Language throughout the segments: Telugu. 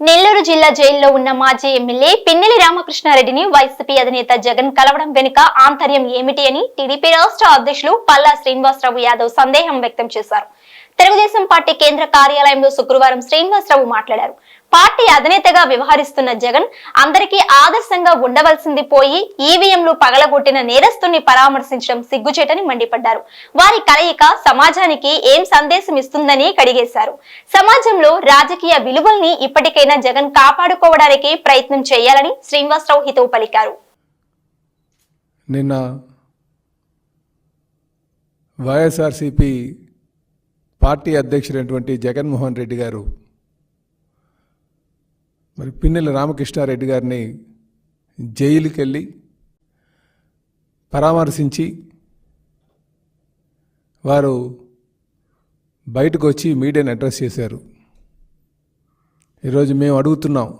నెల్లూరు జిల్లా జైల్లో ఉన్న మాజీ ఎమ్మెల్యే పిన్నెలి రామకృష్ణారెడ్డిని వైసీపీ అధినేత జగన్ కలవడం వెనుక ఆంతర్యం ఏమిటి అని టీడీపీ రాష్ట్ర అధ్యక్షులు పల్లా శ్రీనివాసరావు యాదవ్ సందేహం వ్యక్తం చేశారు. తెలుగుదేశం పార్టీ కేంద్ర కార్యాలయంలో శుక్రవారం శ్రీనివాసరావు మాట్లాడారు. పార్టీ అధినేతగా వ్యవహరిస్తున్న జగన్ అందరికీ ఆదర్శంగా ఉండవలసింది పోయి ఈవీఎంలు పగలగొట్టిన నేరస్తుని పరామర్శించడం సిగ్గుచేటని మండిపడ్డారు. వారి కలయిక సమాజానికి ఏం సందేశం ఇస్తుందని కడిగేశారు. సమాజంలో రాజకీయ విలువల్ని ఇప్పటికైనా జగన్ కాపాడుకోవడానికి ప్రయత్నం చేయాలని శ్రీనివాసరావు హితవు పలికారు. నిన్న వైఎస్ఆర్సిపి పార్టీ అధ్యక్షుడైనటువంటి జగన్మోహన్ రెడ్డి గారు మరి పిన్నెల రామకృష్ణారెడ్డి గారిని జైలుకి వెళ్ళి పరామర్శించి వారు బయటకు వచ్చి మీడియాని అడ్రస్ చేశారు. ఈరోజు మేము అడుగుతున్నాం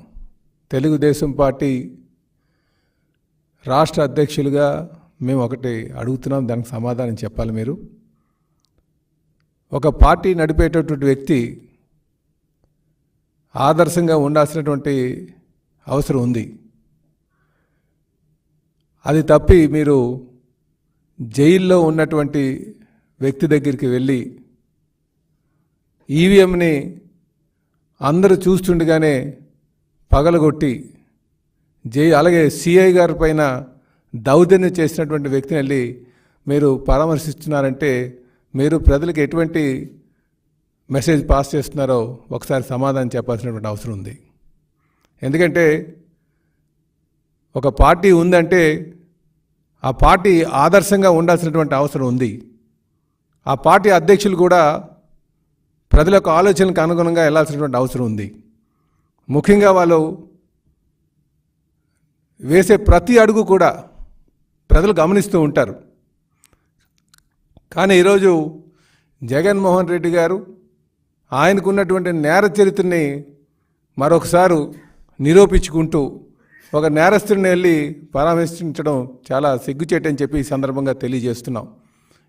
తెలుగుదేశం పార్టీ రాష్ట్ర అధ్యక్షులుగా మేము ఒకటి అడుగుతున్నాం దానికి సమాధానం చెప్పాలి మీరు. ఒక పార్టీ నడిపేటటువంటి వ్యక్తి ఆదర్శంగా ఉండాల్సినటువంటి అవసరం ఉంది. అది తప్పి మీరు జైల్లో ఉన్నటువంటి వ్యక్తి దగ్గరికి వెళ్ళి ఈవీఎంని అందరూ చూస్తుండగానే పగలగొట్టి జై అలాగే సిఐ గారి పైన దౌర్జన్యం చేసినటువంటి వ్యక్తిని వెళ్ళి మీరు పరామర్శిస్తున్నారంటే మీరు ప్రజలకు ఎటువంటి మెసేజ్ పాస్ చేస్తున్నారో ఒకసారి సమాధానం చెప్పాల్సినటువంటి అవసరం ఉంది. ఎందుకంటే ఒక పార్టీ ఉందంటే ఆ పార్టీ ఆదర్శంగా ఉండాల్సినటువంటి అవసరం ఉంది. ఆ పార్టీ అధ్యక్షులు కూడా ప్రజల యొక్క ఆలోచనలకు అనుగుణంగా వెళ్ళాల్సినటువంటి అవసరం ఉంది. ముఖ్యంగా వాళ్ళు వేసే ప్రతి అడుగు కూడా ప్రజలు గమనిస్తూ ఉంటారు. కానీ ఈరోజు జగన్మోహన్ రెడ్డి గారు ఆయనకున్నటువంటి నేర చరిత్రని మరొకసారి నిరూపించుకుంటూ ఒక నేరస్తుడిని వెళ్ళి పరామర్శించడం చాలా సిగ్గుచేటని చెప్పి ఈ సందర్భంగా తెలియజేస్తున్నాం.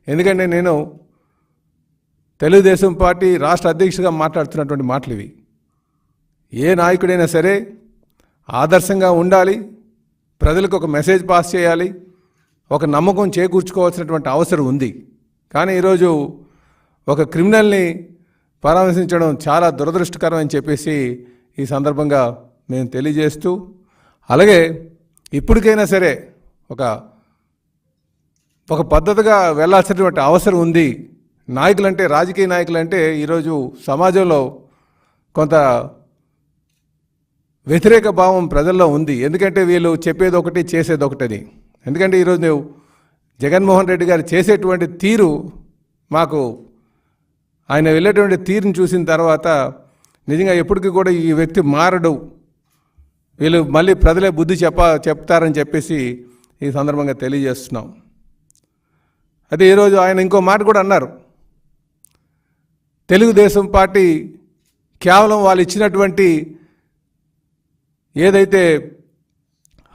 ఎందుకంటే నేను తెలుగుదేశం పార్టీ రాష్ట్ర అధ్యక్షుడిగా మాట్లాడుతున్నటువంటి మాటలు ఇవి ఏ నాయకుడైనా సరే ఆదర్శంగా ఉండాలి ప్రజలకు ఒక మెసేజ్ పాస్ చేయాలి ఒక నమ్మకం చేకూర్చుకోవాల్సినటువంటి అవసరం ఉంది. కానీ ఈరోజు ఒక క్రిమినల్ని పరామర్శించడం చాలా దురదృష్టకరం అని చెప్పేసి ఈ సందర్భంగా మేము తెలియజేస్తూ అలాగే ఇప్పటికైనా సరే ఒక ఒక పద్ధతిగా వెళ్ళాల్సినటువంటి అవసరం ఉంది. నాయకులంటే రాజకీయ నాయకులంటే ఈరోజు సమాజంలో కొంత వ్యతిరేక భావం ప్రజల్లో ఉంది. ఎందుకంటే వీళ్ళు చెప్పేది ఒకటి చేసేది ఒకటని. ఎందుకంటే ఈరోజు జగన్మోహన్ రెడ్డి గారు చేసేటువంటి తీరు మాకు ఆయన వెళ్ళేటువంటి తీరుని చూసిన తర్వాత నిజంగా ఎప్పటికీ కూడా ఈ వ్యక్తి మారడు. వీళ్ళు మళ్ళీ ప్రజలే బుద్ధి చెప్ప చెప్తారని చెప్పేసి ఈ సందర్భంగా తెలియజేస్తున్నాం. అదే ఈరోజు ఆయన ఇంకో మాట కూడా అన్నారు. తెలుగుదేశం పార్టీ కేవలం వాళ్ళు ఇచ్చినటువంటి ఏదైతే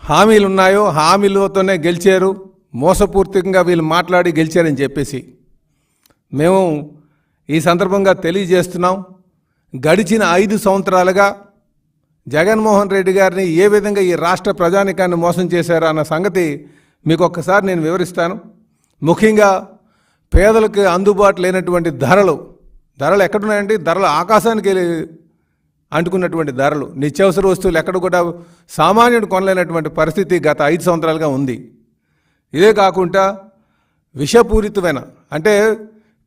హామీలు ఉన్నాయో హామీలతోనే గెలిచారు. మోసపూర్తికంగా వీళ్ళు మాట్లాడి గెలిచారని చెప్పేసి. మేము ఈ సందర్భంగా తెలియజేస్తున్నాం. గడిచిన ఐదు సంవత్సరాలుగా జగన్మోహన్ రెడ్డి గారిని ఏ విధంగా ఈ రాష్ట్ర ప్రజానికాన్ని మోసం చేశారా అన్న సంగతి మీకు ఒక్కసారి నేను వివరిస్తాను. ముఖ్యంగా పేదలకు అందుబాటు లేనటువంటి ధరలు ధరలు ఎక్కడున్నాయంటే ధరలు ఆకాశానికి వెళ్ళి అంటుకున్నటువంటి ధరలు నిత్యావసర వస్తువులు ఎక్కడ కూడా సామాన్యుడు కొనలేనటువంటి పరిస్థితి గత ఐదు సంవత్సరాలుగా ఉంది. ఇదే కాకుండా విషపూరితమైన అంటే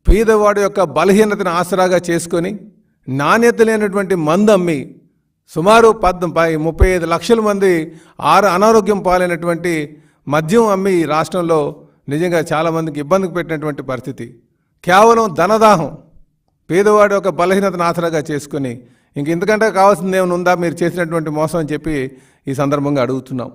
పేదవాడి యొక్క బలహీనతను ఆసరాగా చేసుకొని నాణ్యత లేనటువంటి మందు అమ్మి సుమారు పద్ పై- ముప్పై ఐదు లక్షల మంది ఆరు అనారోగ్యం పాలైనటువంటి మద్యం అమ్మి ఈ రాష్ట్రంలో నిజంగా చాలామందికి ఇబ్బందికి పెట్టినటువంటి పరిస్థితి. కేవలం ధనదాహం పేదవాడి యొక్క బలహీనతను ఆసరాగా చేసుకుని ఇంక ఇంతకంటే కావాల్సింది ఏమైనా ఉందా? మీరు చేసినటువంటి మోసం అని చెప్పి ఈ సందర్భంగా అడుగుతున్నాం.